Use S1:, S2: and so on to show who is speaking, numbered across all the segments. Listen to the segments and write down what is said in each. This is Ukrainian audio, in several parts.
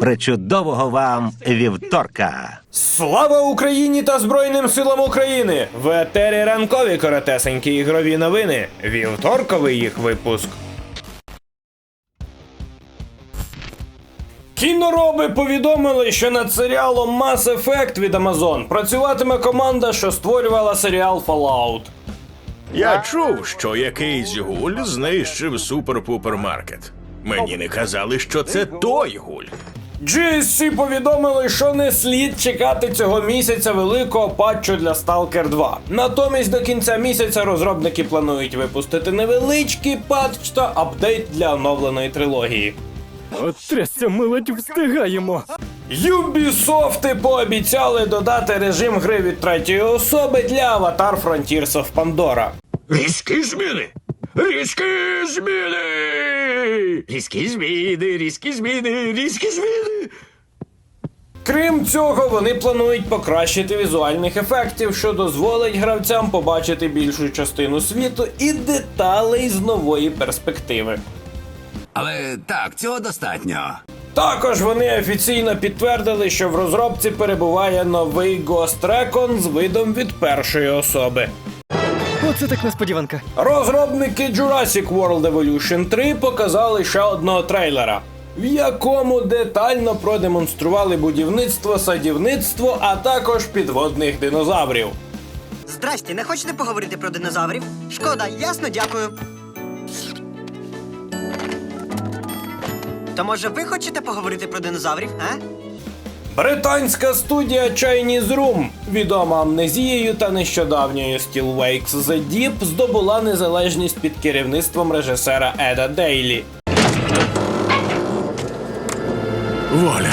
S1: Причудового вам вівторка!
S2: Слава Україні та Збройним силам України! В етері ранкові коротесенькі ігрові новини. Вівторковий їх випуск. Кінороби повідомили, що над серіалом Mass Effect від Amazon працюватиме команда, що створювала серіал Fallout.
S3: Я чув, що якийсь гуль знищив супер-пупер-маркет. Мені не казали, що це той гуль.
S2: GSC повідомили, що не слід чекати цього місяця великого патчу для Stalker 2. Натомість до кінця місяця розробники планують випустити невеличкий патч та апдейт для оновленої трилогії.
S4: От трясся, ми ледь встигаємо.
S2: Ubisoft пообіцяли додати режим гри від третьої особи для Avatar Frontiers of Pandora.
S5: Різкі зміни! Різкі зміни! Різкі зміни, різкі зміни, різкі зміни!
S2: Крім цього, вони планують покращити візуальних ефектів, що дозволить гравцям побачити більшу частину світу і деталей з нової перспективи.
S6: Але так, цього достатньо.
S2: Також вони офіційно підтвердили, що в розробці перебуває новий Ghost Recon з видом від першої особи.
S4: Оце так несподіванка.
S2: Розробники Jurassic World Evolution 3 показали ще одного трейлера, в якому детально продемонстрували будівництво, садівництво, а також підводних динозаврів.
S7: Здрасте, не хочете поговорити про динозаврів? Шкода, ясно, дякую. То може ви хочете поговорити про динозаврів, а?
S2: Британська студія Chinese Room, відома амнезією та нещодавньою Steel Wakes The Deep, здобула незалежність під керівництвом режисера Еда Дейлі.
S3: Воля.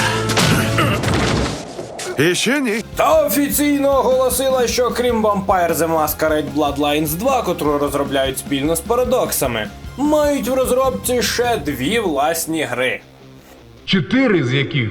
S3: І ще ні.
S2: Та офіційно оголосила, що крім Vampire The Masquerade Bloodlines 2, котру розробляють спільно з парадоксами, мають в розробці ще дві власні гри.
S8: чотири з яких